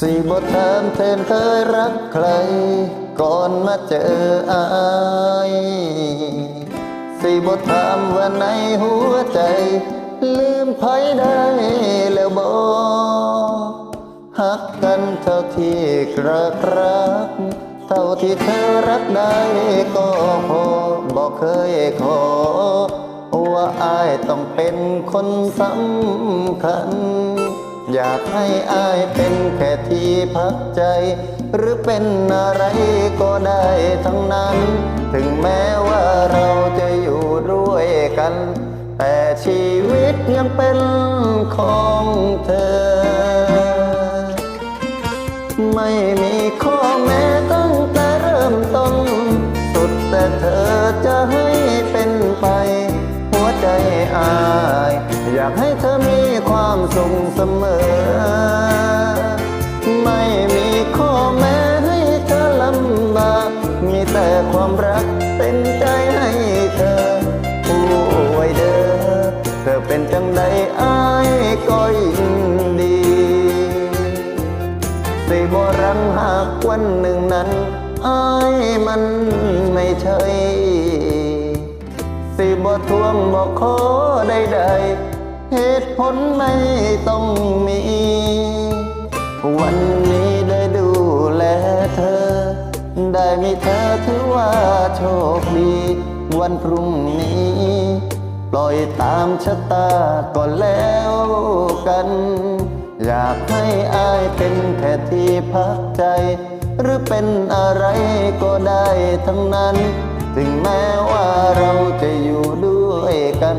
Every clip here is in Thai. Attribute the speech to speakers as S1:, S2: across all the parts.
S1: สิบทถามเธอเคยรักใคร ก่อนมาเจออายสิบทถามว่าในหัวใจ ลืมไผได้แล้วบอหักกันเท่าที่กระรัก เท่าที่เธอรักได้ก็พอบอกเคยขอ ว่าอายต้องเป็นคนสำคัญ อยากให้อายเป็นแค่ที่พักใจ หรือเป็นอะไรก็ได้ทั้งนั้น ถึงแม้ว่าเราจะอยู่ด้วยกัน แต่ชีวิตยังเป็นของเธอ ไม่ ความสุขเสมอ ไม่มีข้อแม้ให้เธอลำบากมีแต่ความรักเป็นใจให้เธอ ผู้ไว้เด้อเธอเป็นจังใดอายก็ยินดีสิบรังหากวันหนึ่งนั้นอายมันไม่ใช่สิบทวงบอกขอใดๆ เหตุผลไม่ต้องมี วันนี้ได้ดูแลเธอ ได้มีเธอถือว่าโชคดี วันพรุ่งนี้ ปล่อยตามชะตาก็แล้วกัน อยากให้อายเป็นแค่ที่พักใจ หรือเป็นอะไรก็ได้ทั้งนั้น ถึงแม้ว่าเราจะอยู่ด้วยกัน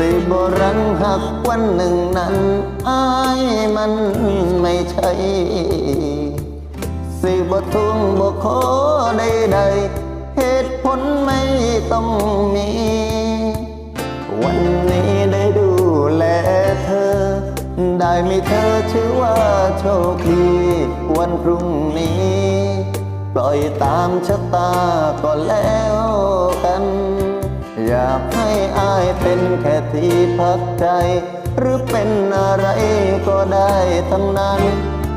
S1: สิบรังหักวันหนึ่งนั้นอายมันไม่ใช่ สิบทวงบขอใดๆเหตุผลไม่ต้องมี วันนี้ได้ดูแลเธอ ได้มีเธอชื่อว่าโชคดี วันพรุ่งนี้ ปล่อยตามชะตาก็แล้วกัน อยากให้อายเป็นแค่ที่พักใจ หรือเป็นอะไรก็ได้ทั้งนั้น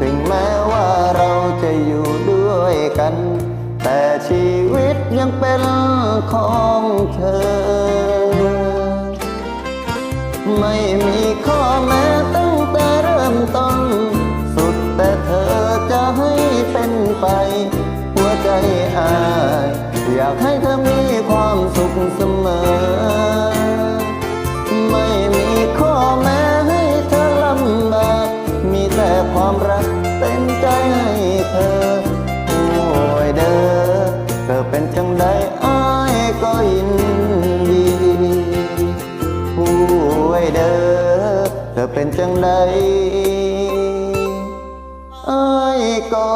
S1: ถึงแม้ว่าเราจะอยู่ด้วยกัน แต่ชีวิตยังเป็นของเธอ ไม่มี เป็นจังใดอ้ายก็